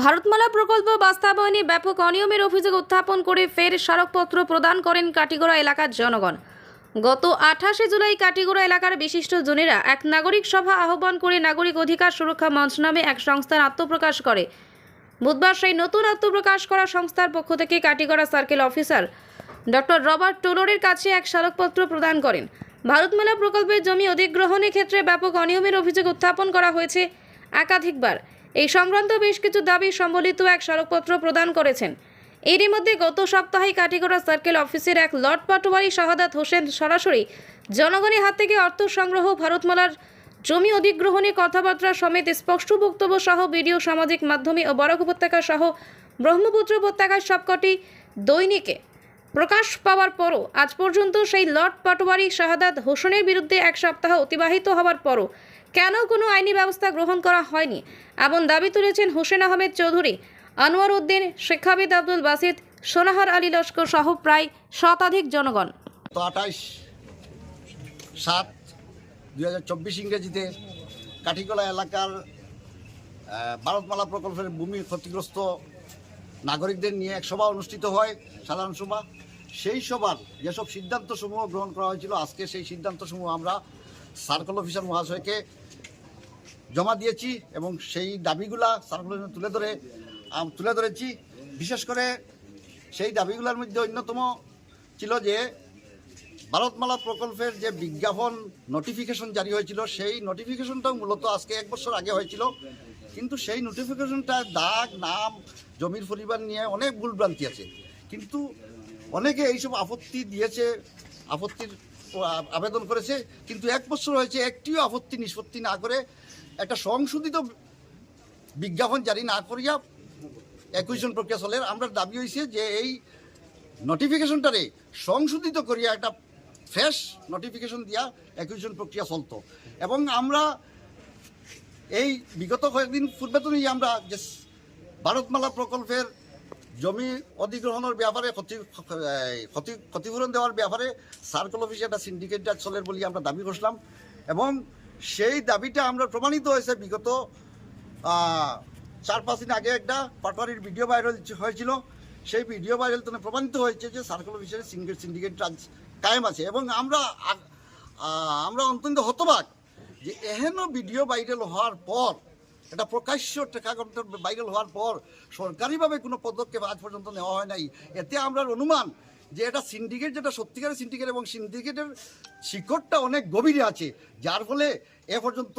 ভারতমালা প্রকল্প বাস্তবায়নে ব্যাপক অনিয়মের অভিযোগ উত্থাপন করে ফের স্মারকপত্র প্রদান করেন কাটিগড়া এলাকার জনগণ। গত আঠাশে জুলাই কাটিগড়া এলাকার বিশিষ্ট জনেরা এক নাগরিক সভা আহ্বান করে নাগরিক অধিকার সুরক্ষা মঞ্চ নামে এক সংস্থার আত্মপ্রকাশ করে। বুধবার সেই নতুন আত্মপ্রকাশ করা সংস্থার পক্ষ থেকে Katigorah circle officer doctor Robert টোলরের কাছে এক স্মারকপত্র প্রদান করেন। ভারতমালা প্রকল্পের জমি অধিগ্রহণের ক্ষেত্রে ব্যাপক অনিয়মের অভিযোগ উত্থাপন করা হয়েছে একাধিকবার। এই সংক্রান্ত বেশ কিছু দাবি সম্বলিত এক স্মারকপত্র প্রদান করেছেন। এরই মধ্যে গত সপ্তাহে কাটিগড়া সার্কেল অফিসের এক লট পাটোয়ারি শাহাদাত হোসেন সরাসরি জনগণের হাত থেকে অর্থ সংগ্রহ, ভারতমালার জমি অধিগ্রহণে কথাবার্তা সমেত স্পষ্ট বক্তব্য সহ ভিডিও, সামাজিক মাধ্যমে ও বরাক উপত্যকা সহ ব্রহ্মপুত্র উপত্যকার সবকটি দৈনিকে প্রকাশ পাওয়ার পরও আজ পর্যন্ত সেই লর্ড পাটোয়ারি শাহাদাত হোসেনের বিরুদ্ধে এক সপ্তাহ অতিবাহিত হওয়ার পরও কেন কোনো আইনি ব্যবস্থা গ্রহণ করা হয়নি? এমন দাবি তুলেছেন হোসেন আহমেদ চৌধুরী, আনোয়ার উদ্দিন, শিক্ষাবিদ আব্দুল বাসিদ, সোনাহার আলী লস্কর সহ প্রায় শতাধিক জনগণ। আঠাইশ সাত দুই হাজার চব্বিশ ইংরেজিতে কাঠিগোলা এলাকার ভারতমালা প্রকল্পের ভূমি ক্ষতিগ্রস্ত নাগরিকদের নিয়ে এক সভা অনুষ্ঠিত হয়, সাধারণ সভা। সেই সভার যেসব সিদ্ধান্তসমূহ গ্রহণ করা হয়েছিল, আজকে সেই সিদ্ধান্তসমূহ আমরা সার্কেল অফিসার মহাশয়কে জমা দিয়েছি এবং সেই দাবিগুলা সার্কেল তুলে ধরে তুলে ধরেছি। বিশেষ করে সেই দাবিগুলোর মধ্যে অন্যতম ছিল যে ভারতমালা প্রকল্পের যে বিজ্ঞাপন নোটিফিকেশন জারি হয়েছিল, সেই নোটিফিকেশনটাও মূলত আজকে এক বছর আগে হয়েছিল। কিন্তু সেই নোটিফিকেশনটা দাগ, নাম, জমির পরিবার নিয়ে অনেক ভুলভ্রান্তি আছে। কিন্তু অনেকে এইসব আপত্তি দিয়েছে, আপত্তির আবেদন করেছে, কিন্তু এক বছর হয়েছে একটিও আপত্তি নিষ্পত্তি না করে একটা সংশোধিত বিজ্ঞাপন জারি না করিয়া একুইশন প্রক্রিয়া চলে। আমরা দাবি হয়েছে যে এই নোটিফিকেশনটারে সংশোধিত করিয়া একটা ফ্রেশ নোটিফিকেশন দিয়া একুইশন প্রক্রিয়া চলতো। এবং আমরা এই বিগত কয়েকদিন পূর্বে আমরা যে ভারতমালা প্রকল্পের জমি অধিগ্রহণের ব্যাপারে ক্ষতি ক্ষতি, ক্ষতিপূরণ দেওয়ার ব্যাপারে সার্কেল অফিসে একটা সিন্ডিকেট চলের বলে আমরা দাবি করছিলাম। এবং সেই দাবিটা আমরা প্রমাণিত হয়েছে বিগত চার পাঁচ দিন আগে একটা পাটোয়ারির ভিডিও ভাইরাল হয়েছিল। সেই ভিডিও ভাইরাল তো প্রমাণিত হয়েছে যে সার্কেল অফিসের সিঙ্গেল সিন্ডিকেট রাজ কায়েম আছে। এবং আমরা আমরা অত্যন্ত হতবাক যে এহেন ভিডিও ভাইরাল হওয়ার পর এটা প্রকাশ্য টেকাগ্রন্থ ভাইরাল হওয়ার পর সরকারিভাবে কোনো পদক্ষেপ আজ পর্যন্ত নেওয়া হয় নাই। এতে আমরা অনুমান যে এটা সিন্ডিকেট যেটা সত্যিকারের সিন্ডিকেট এবং সিন্ডিকেটের শিকড়টা অনেক গভীরে আছে। যার ফলে এ পর্যন্ত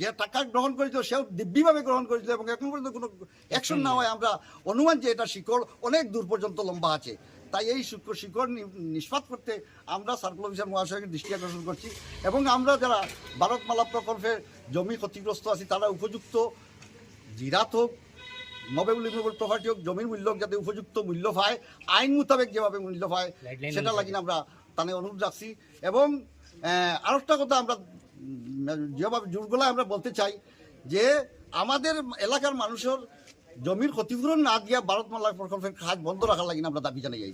যে টাকা গ্রহণ করেছিল সেও দিব্যিভাবে গ্রহণ করেছিল এবং এখন পর্যন্ত কোনো অ্যাকশন না হয় আমরা অনুমান যে এটা শিকড় অনেক দূর পর্যন্ত লম্বা আছে। তাই এই শিকড় শিকড় নিষ্পাত করতে আমরা সার্কেল অফিসার মহাশয়কে দৃষ্টি আকর্ষণ করছি এবং আমরা যারা ভারতমালা প্রকল্পের জমি ক্ষতিগ্রস্ত আছি তারা উপযুক্ত জিরাত হোক মবেবল ইমুবল প্রপার্টি হোক জমির মূল্য যাতে উপযুক্ত মূল্য পায় আইন মোতাবেক যেভাবে মূল্য পায় সেটা লাগি আমরা তানে অনুরোধ রাখছি। এবং আর একটা কথা আমরা যেভাবে জোরগুলা আমরা বলতে চাই যে আমাদের এলাকার মানুষের জমির ক্ষতিপূরণ না দিয়া ভারতমালা প্রকল্পের কাজ বন্ধ রাখার লাগি আমরা দাবি জানাই